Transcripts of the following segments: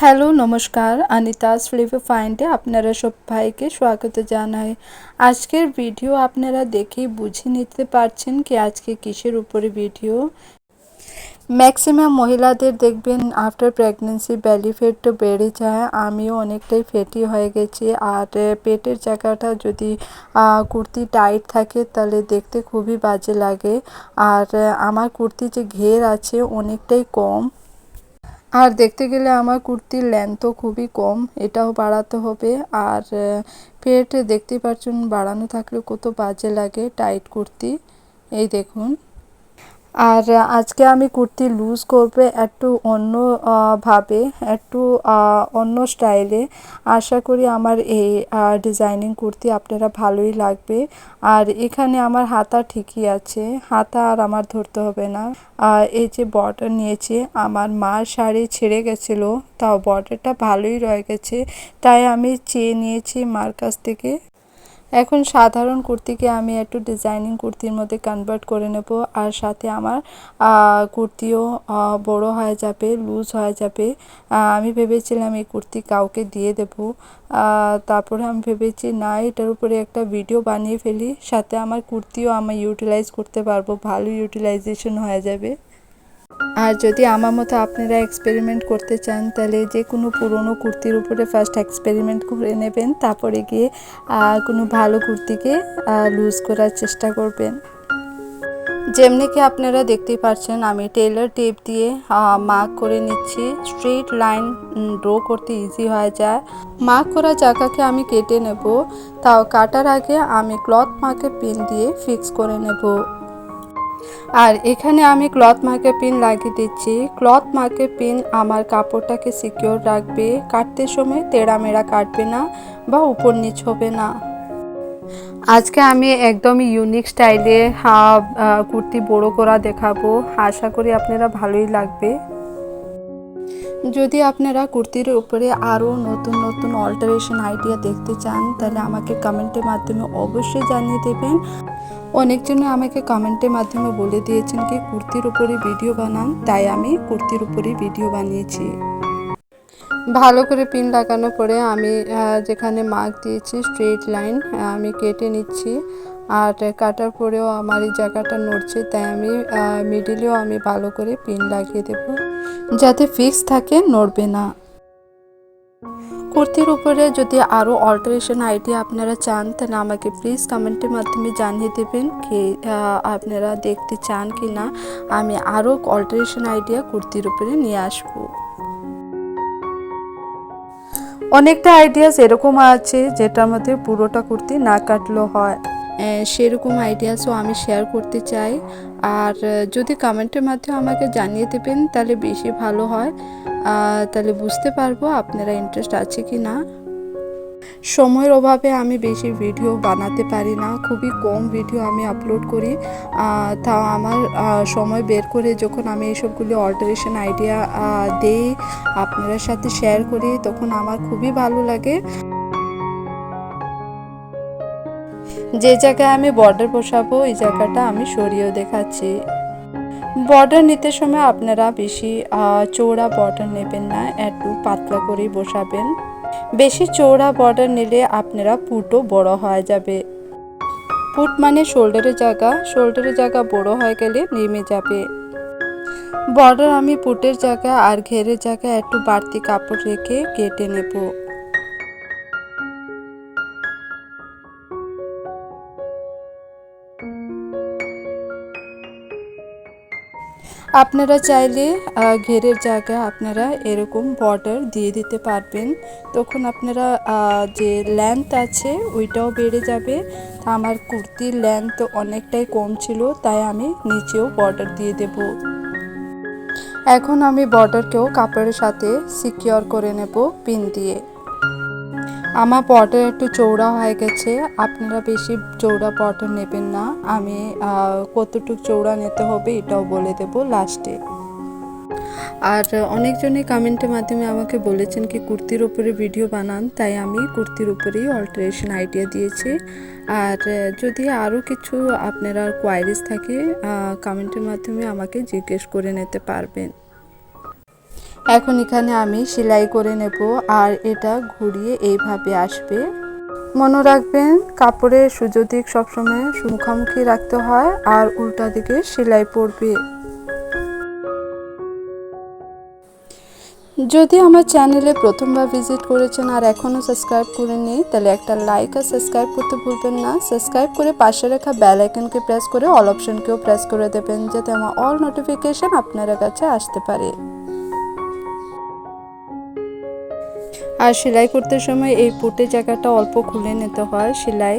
Hello, নমস্কার। আনিতাস flavour ফাইন্ডে আপনারা সবাইকে স্বাগত জানাই। আজকের ভিডিও আপনারা দেখেই বুঝে নিতে পারছেন কি আজকে কিসের উপরে ভিডিও। ম্যাক্সিমাম মহিলাদের দেখবেন আফটার প্রেগনেন্সি ব্যালি ফেট তো বেড়ে যায়, আমিও অনেকটাই ফেটি হয়ে গেছি। আর পেটের জায়গাটা যদি কুর্তি টাইট থাকে তাহলে দেখতে খুবই বাজে লাগে। আর আমার কুর্তি যে ঘের আছে অনেকটাই কম। আর দেখতে গেলে আমার কুর্তির লেন্থও খুবই কম, এটাও বাড়াতে হবে। আর পেট দেখতেই পাচ্ছেন, বাড়ানো থাকলে কত বাজে লাগে টাইট কুর্তি। এই দেখুন। আর আজকে আমি কুর্তি লুজ করবে একটু অন্য ভাবে, একটু অন্য স্টাইলে আশা করি আমার এই ডিজাইনিং কুর্তি আপনারা ভালোই লাগবে। আর এখানে আমার হাতা ঠিকই আছে, হাতা আর আমার ধরতে হবে না। এই যে বর্ডার নিয়েছি, আমার মার শাড়ি ছেড়ে গেছিল, তাও বর্ডারটা ভালোই রয়ে গেছে। তাই আমি চেয়ে নিয়েছি মার কাছ থেকে। এখন সাধারণ কুর্তিকে আমি একটু ডিজাইনিং কুর্তির মধ্যে কনভার্ট করে নেব। আর সাথে আমার কুর্তিও বড় হয়ে যাবে লুজ হয়ে যাবে। আমি ভেবেছিলাম এই কুর্তি কাউকে দিয়ে দেব। তারপরে আমি ভেবেছি, না, এটার উপরে একটা ভিডিও বানিয়ে ফেলি। সাথে আমার কুর্তিও আমি ইউটিলাইজ করতে পারব। ভালো ইউটিলাইজেশন হয়ে যাবে। আর যদি আমার মতো আপনারা এক্সপেরিমেন্ট করতে চান, তাহলে যে কোনো পুরনো কুর্তির উপরে ফার্স্ট এক্সপেরিমেন্ট করে নেবেন, তারপরে গিয়ে কোনো ভালো কুর্তিকে লুজ করার চেষ্টা করবেন। যেমনি কি আপনারা দেখতেই পাচ্ছেন আমি টেলার টেপ দিয়ে মার্ক করে নিচ্ছি। স্ট্রেট লাইন ড্র করতে ইজি হয়ে যায়। মার্ক করা জায়গাকে আমি কেটে নেব। তাও কাটার আগে আমি ক্লথ মার্কের পিন দিয়ে ফিক্স করে নেব। আর এখানে আমি ক্লথ মার্কে পিন লাগিয়ে দিচ্ছি। ক্লথ মার্কে পিন আমার কাপড়টাকে সিকিওর রাখবে। কাটতে সময় তেড়ামেড়া কাটবে না বা উপর নিচ হবে না। আজকে আমি একদমই ইউনিক স্টাইলে কুর্তি বড়ো করা দেখাবো। আশা করি আপনারা ভালোই লাগবে। যদি আপনারা কুর্তির উপরে আরও নতুন নতুন অল্টারেশন আইডিয়া দেখতে চান, তাহলে আমাকে কমেন্টের মাধ্যমে অবশ্যই জানিয়ে দেবেন। অনেকজনে আমাকে কমেন্টের মাধ্যমে বলে দিয়েছেন কি কুর্তির উপরে ভিডিও বানান, তাই আমি কুর্তির উপরে ভিডিও বানিয়েছি। ভালো করে পিন লাগানোর পরে আমি যেখানে মার্ক দিয়েছি স্ট্রেট লাইন আমি কেটে নিচ্ছি। আর কাটার পরেও আমার এই জায়গাটা নড়ছে, তাই আমি মিডিলেও আমি ভালো করে পিন লাগিয়ে দেব। যাতে ফিক্স থাকে, নড়বে না। কুর্তির উপরে যদি আরও অল্টারেশন আইডিয়া আপনারা চান, তাহলে আমাকে প্লিজ কমেন্টের মাধ্যমে জানিয়ে দেবেন কি আপনারা দেখতে চান কি না আমি আরও অল্টারেশন আইডিয়া কুর্তির উপরে নিয়ে আসব। অনেকটা আইডিয়াস এরকম আছে, যেটার মধ্যে পুরোটা কুর্তি না কাটলেও হয়। সেরকম আইডিয়াসও আমি শেয়ার করতে চাই। আর যদি কমেন্টের মাধ্যমে আমাকে জানিয়ে দেবেন, তাহলে বেশি ভালো হয়। তাহলে বুঝতে পারব আপনারা ইন্টারেস্ট আছে কি না। সময়ের অভাবে আমি বেশি ভিডিও বানাতে পারি না। খুবই কম ভিডিও আমি আপলোড করি। তা আমার সময় বের করে যখন আমি এইসবগুলি অল্টারেশন আইডিয়া দেই, আপনাদের সাথে শেয়ার করি, তখন আমার খুবই ভালো লাগে। যে জায়গায় আমি বর্ডার বসাবো, এই জায়গাটা আমি সরিয়েও দেখাচ্ছি। বর্ডার নিতে সময় আপনারা বেশি চৌড়া বর্ডার নেবেন না, একটু পাতলা করেই বসাবেন। বেশি চৌড়া বর্ডার নিলে আপনারা পুটও বড় হয়ে যাবে। পুট মানে শোল্ডারের জায়গা শোল্ডারের জায়গা বড় হয়ে গেলে নেমে যাবে। বর্ডার আমি পুটের জায়গা আর ঘেরের জায়গা একটু বাড়তি কাপড় রেখে কেটে নেব। আপনারা চাইলে ঘেরের জায়গায় আপনারা এরকম বর্ডার দিয়ে দিতে পারবেন। তখন আপনারা যে লেন্থ আছে ওইটাও বেড়ে যাবে। আমার কুর্তির লেন্থ অনেকটাই কম ছিল, তাই আমি নিচেও বর্ডার দিয়ে দেব। এখন আমি বর্ডারকেও কাপড়ের সাথে সিকিওর করে নেব পিন দিয়ে। আমার বর্ডার একটু চৌড়া হয়ে গেছে। আপনারা বেশি চৌড়া বর্ডার নেবেন না। আমি কতটুকু চৌড়া নিতে হবে এটাও বলে দেব লাস্টে আর অনেকজনই কমেন্টের মাধ্যমে আমাকে বলেছেন কি, কুর্তির উপরে ভিডিও বানান। তাই আমি কুর্তির উপরেই অল্টারেশন আইডিয়া দিয়েছি। আর যদি আরও কিছু আপনারা কোয়ারিজ থাকে কমেন্টের মাধ্যমে আমাকে জিজ্ঞেস করে নিতে পারবেন। এখন এখানে আমি সেলাই করে নেব আর এটা ঘুরিয়ে এইভাবে আসবে। মনে রাখবেন, কাপড়ের সুযোগ দিক সবসময় মুখামুখি রাখতে হয় আর উল্টা দিকে সেলাই পড়বে। যদি আমার চ্যানেলে প্রথমবার ভিজিট করেছেন আর এখনও সাবস্ক্রাইব করে করেননি, তাহলে একটা লাইক আর সাবস্ক্রাইব করতে ভুলবেন না। সাবস্ক্রাইব করে পাশে রাখা বেল আইকনকে প্রেস করে অল অপশনকেও প্রেস করে দেবেন, যাতে আমার অল নোটিফিকেশন আপনার কাছে আসতে পারে। আর সেলাই করতে সময় এই পুটে জায়গাটা অল্প খুলে নিতে হয় সেলাই।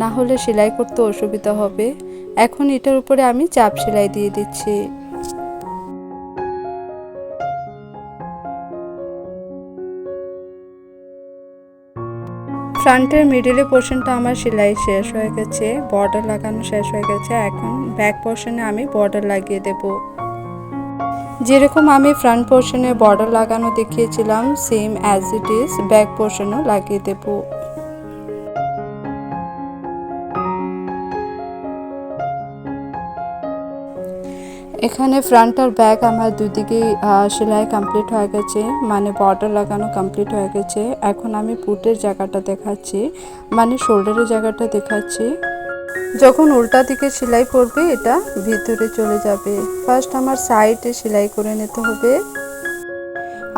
না হলে সেলাই করতে অসুবিধা হবে। এখন এটার উপরে আমি চাপ সেলাই দিয়ে দিচ্ছি। ফ্রন্টের মিডিলে পোর্শনটা আমার সেলাই শেষ হয়ে গেছে, বর্ডার লাগানো শেষ হয়ে গেছে। এখন ব্যাক পোর্শনে আমি বর্ডার লাগিয়ে দেব। যেরকম আমি ফ্রন্ট পোর্শনে বর্ডার লাগানো দেখিয়েছিলাম same as it is back পোর্শনও লাগিয়ে দেবো। এখানে ফ্রন্ট আর ব্যাক আমার দুদিকেই সেলাই কমপ্লিট হয়ে গেছে মানে বর্ডার লাগানো কমপ্লিট হয়ে গেছে। এখন আমি পুটের জায়গাটা দেখাচ্ছি মানে শোল্ডারের জায়গাটা দেখাচ্ছি। যখন উল্টা দিকে সেলাই করবে এটা ভিতরে চলে যাবে। ফার্স্ট আমার সাইডে সেলাই করে নিতে হবে।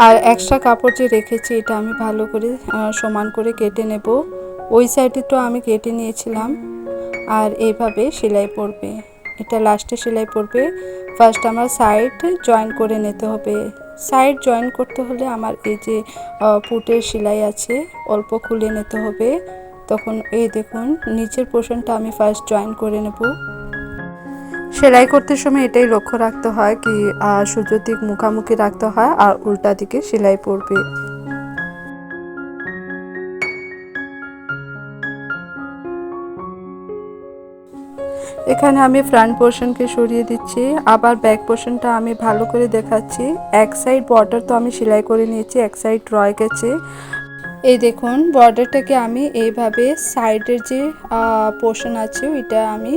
আর এক্সট্রা কাপড় যে রেখেছি, এটা আমি ভালো করে সমান করে কেটে নেব। ওই সাইডে তো আমি কেটে নিয়েছিলাম। আর এইভাবে সেলাই পড়বে এটা লাস্টে সেলাই পড়বে ফার্স্ট আমার সাইড জয়েন করে নিতে হবে। সাইড জয়েন করতে হলে আমার এই যে পুটের সেলাই আছে, অল্প খুলে নিতে হবে। তখন, এই দেখুন, নিচের পোর্শনটা আমি ফার্স্ট জয়েন করে নেব। সেলাই করতে সময় এটাই লক্ষ্য রাখতে হয় কি সূর্য দিক মুখামুখি রাখতে হয় আর উল্টা দিকে সেলাই পড়বে। এখানে আমি ফ্রন্ট পোর্শনকে সরিয়ে দিচ্ছি, আবার ব্যাক পোর্শনটা আমি ভালো করে দেখাচ্ছি। এক সাইড বর্ডার তো আমি সেলাই করে নিয়েছি, এক সাইড রয়ে গেছে এই দেখুন বর্ডারটাকে আমি এইভাবে সাইডের যে পোর্শন আছে, ওইটা আমি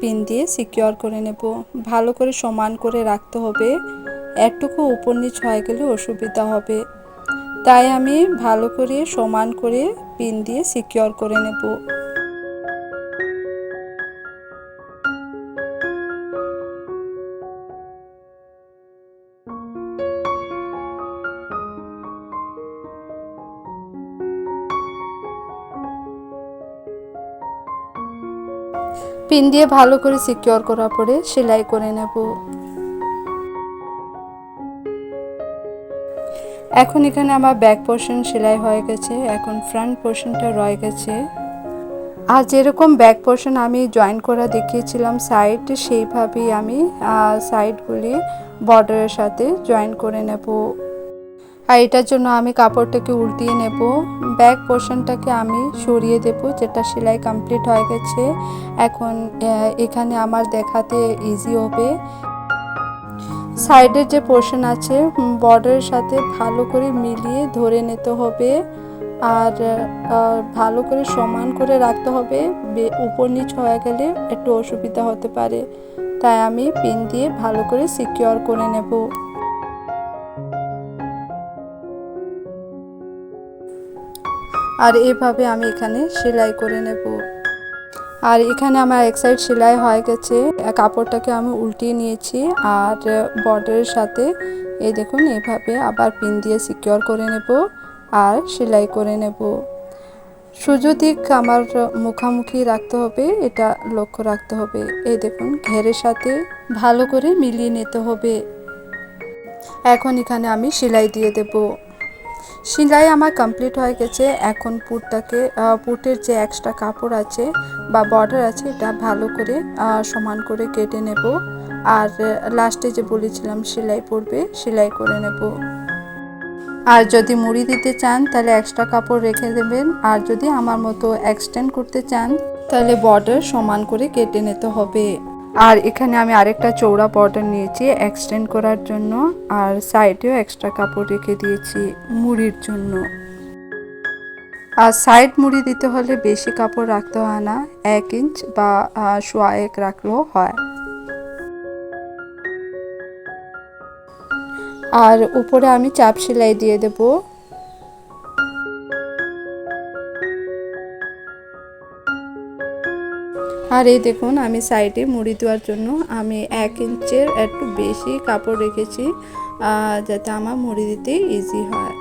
পিন দিয়ে সিকিওর করে নেব। ভালো করে সমান করে রাখতে হবে। একটুকু উপর নিচ হয়ে গেলে অসুবিধা হবে। তাই আমি ভালো করে সমান করে পিন দিয়ে সিকিওর করে নেব। পিন দিয়ে ভালো করে সিকিওর করার পরে সেলাই করে নেব। এখন এখানে আমার ব্যাক পোর্শন সেলাই হয়ে গেছে, এখন ফ্রন্ট পোর্শনটা রয়ে গেছে। আর যেরকম ব্যাক পোর্শন আমি জয়েন করা দেখিয়েছিলাম সাইড সেইভাবেই আমি সাইডগুলি বর্ডারের সাথে জয়েন করে নেব। আর এটার জন্য আমি কাপড়টাকে উল্টিয়ে নেব। ব্যাক পোর্শনটাকে আমি সরিয়ে দেব, যেটা সেলাই কমপ্লিট হয়ে গেছে। এখন এখানে আমার দেখাতে ইজি হবে। সাইডের যে পোর্শন আছে বর্ডারের সাথে ভালো করে মিলিয়ে ধরে নিতে হবে। আর ভালো করে সমান করে রাখতে হবে। উপর নিচ হয়ে গেলে একটু অসুবিধা হতে পারে। তাই আমি পিন দিয়ে ভালো করে সিকিওর করে নেব। আর এভাবে আমি এখানে সেলাই করে নেব। আর এখানে আমার এক সাইড সেলাই হয়ে গেছে। কাপড়টাকে আমি উল্টিয়ে নিয়েছি আর বর্ডারের সাথে এই দেখুন, এভাবে আবার পিন দিয়ে সিকিওর করে নেব আর সেলাই করে নেব। সুযোদিক আমার মুখামুখি রাখতে হবে, এটা লক্ষ্য রাখতে হবে। এই দেখুন, ঘেরের সাথে ভালো করে মিলিয়ে নিতে হবে। এখন এখানে আমি সেলাই দিয়ে দেবো। সেলাই আমার কমপ্লিট হয়ে গেছে। এখন পুরটাকে পুটের যে এক্সট্রা কাপড় আছে বা বর্ডার আছে, এটা ভালো করে সমান করে কেটে নেব। আর লাস্টে যে বলেছিলাম, সেলাই পড়বে সেলাই করে নেব। আর যদি মুড়ি দিতে চান, তাহলে এক্সট্রা কাপড় রেখে দেবেন। আর যদি আমার মতো এক্সটেন্ড করতে চান, তাহলে বর্ডার সমান করে কেটে নিতে হবে। আর এখানে আমি আরেকটা চৌড়া বর্ডার নিয়েছি এক্সটেন্ড করার জন্য, আর সাইডেও এক্সট্রা কাপড় রেখে দিয়েছি মুড়ির জন্য। আর সাইড মুড়ি দিতে হলে বেশি কাপড় রাখতে হয় না, এক ইঞ্চ বা সোয়া এক রাখলেও হয়। আর উপরে আমি চাপ সেলাই দিয়ে দেবো। আর এই দেখুন, আমি সাইডে মুড়ি দেওয়ার জন্য আমি এক ইঞ্চের একটু বেশি কাপড় রেখেছি যাতে আমার মুড়ি দিতে ইজি হয়।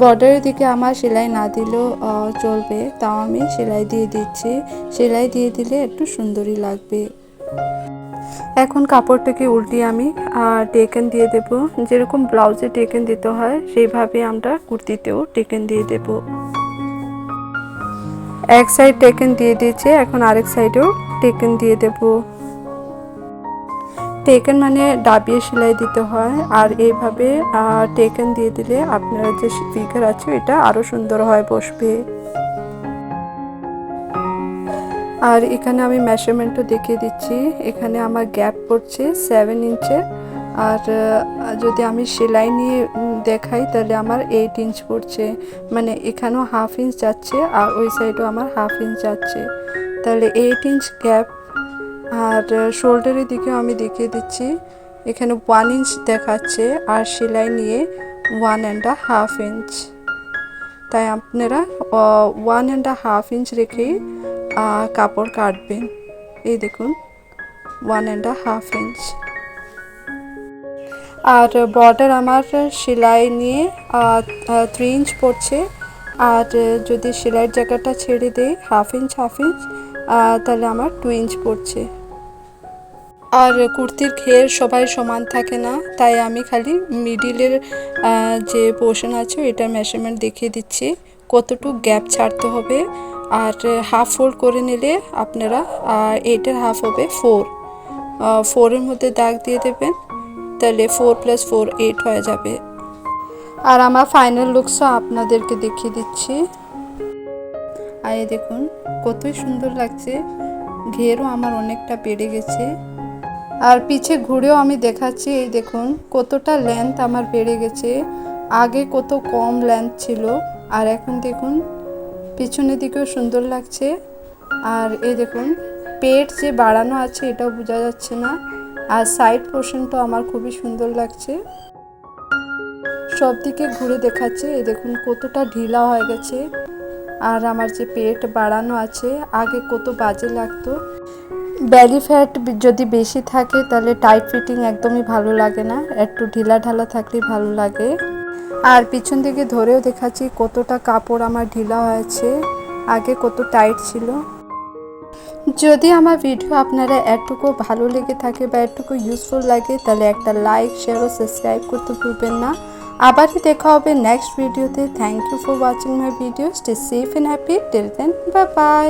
বর্ডারের দিকে আমার সেলাই না দিলেও চলবে, তাও আমি সেলাই দিয়ে দিচ্ছি। সেলাই দিয়ে দিলে একটু সুন্দরই লাগবে। এখন কাপড়টাকে উল্টিয়ে আমি টেকেন দিয়ে দেব। যেরকম ব্লাউজে টেকেন দিতে হয়, সেইভাবে আমরা কুর্তিতেও টেকেন দিয়ে দেব। এক সাইড টেকেন দিয়ে দিয়েছে, এখন আরেক সাইডেও টেকেন দিয়ে দেব। টেকেন মানে ডাবিয়ে সেলাই দিতে হয়, আর এইভাবে টেকেন দিয়ে দিলে আপনারা যে ফিগার আছে, এটা আরও সুন্দর হয়, বসবে। আর এখানে আমি মেজারমেন্টও দেখিয়ে দিচ্ছি। এখানে আমার গ্যাপ পড়ছে সেভেন ইঞ্চের আর যদি আমি সেলাই নিয়ে দেখাই তাহলে আমার এইট ইঞ্চ পড়ছে। মানে এখানেও হাফ ইঞ্চ যাচ্ছে আর ওই সাইডেও আমার হাফ ইঞ্চ যাচ্ছে। তাহলে এইট ইঞ্চ গ্যাপ আর শোল্ডারের দিকেও আমি দেখিয়ে দিচ্ছি। এখানে ওয়ান ইঞ্চ দেখাচ্ছে আর সেলাই নিয়ে ওয়ান অ্যান্ড হাফ ইঞ্চ তাই আপনারা ওয়ান অ্যান্ড হাফ ইঞ্চ রেখেই কাপড় কাটবেন। এই দেখুন ওয়ান অ্যান্ড হাফ ইঞ্চ আর বর্ডার আমার সেলাই নিয়ে থ্রি ইঞ্চ পড়ছে। আর যদি সেলাইয়ের জায়গাটা ছেড়ে দেই হাফ ইঞ্চ হাফ ইঞ্চ তাহলে আমার টু ইঞ্চ পড়ছে। আর কুর্তির ঘের সবাই সমান থাকে না, তাই আমি খালি মিডিলের যে পোর্শন আছে এটার মেজারমেন্ট দেখিয়ে দিচ্ছি। কতটুকু গ্যাপ ছাড়তে হবে আর হাফ ফোল্ড করে নিলে আপনারা এইটার হাফ হবে ফোর ফোরের মধ্যে দাগ দিয়ে দেবেন, তাহলে ফোর প্লাস ফোর এইট হয়ে যাবে। আর আমার ফাইনাল লুকসও আপনাদেরকে দেখিয়ে দিচ্ছি। আর দেখুন, কতই সুন্দর লাগছে। ঘেরও আমার অনেকটা বেড়ে গেছে। আর পিছে ঘুরেও আমি দেখাচ্ছি, এই দেখুন, কতটা লেন্থ আমার বেড়ে গেছে। আগে কত কম লেন্থ ছিল, আর এখন দেখুন পিছনের দিকেও সুন্দর লাগছে। আর এই দেখুন, পেট যে বাড়ানো আছে এটাও বোঝা যাচ্ছে না। আর সাইড পোর্শনটাও আমার খুবই সুন্দর লাগছে। সব দিকে ঘুরে দেখাচ্ছে, এই দেখুন কতটা ঢিলা হয়ে গেছে। আর আমার যে পেট বাড়ানো আছে, আগে কত বাজে লাগতো। ব্যালি ফ্যাট যদি বেশি থাকে, তাহলে টাইট ফিটিং একদমই ভালো লাগে না। একটু ঢিলা ঢালা থাকলেই ভালো লাগে। আর পিছন দিকে ধরেও দেখাচ্ছি কতটা কাপড় আমার ঢিলা হয়েছে, আগে কত টাইট ছিল। যদি আমার ভিডিও আপনারা এটুকু ভালো লেগে থাকে বা এটুকু ইউজফুল লাগে, তাহলে একটা লাইক শেয়ার ও সাবস্ক্রাইব করতে ভুলবেন না। আবারই দেখা হবে নেক্সট ভিডিওতে thank you for watching my video stay safe and happy till then bye bye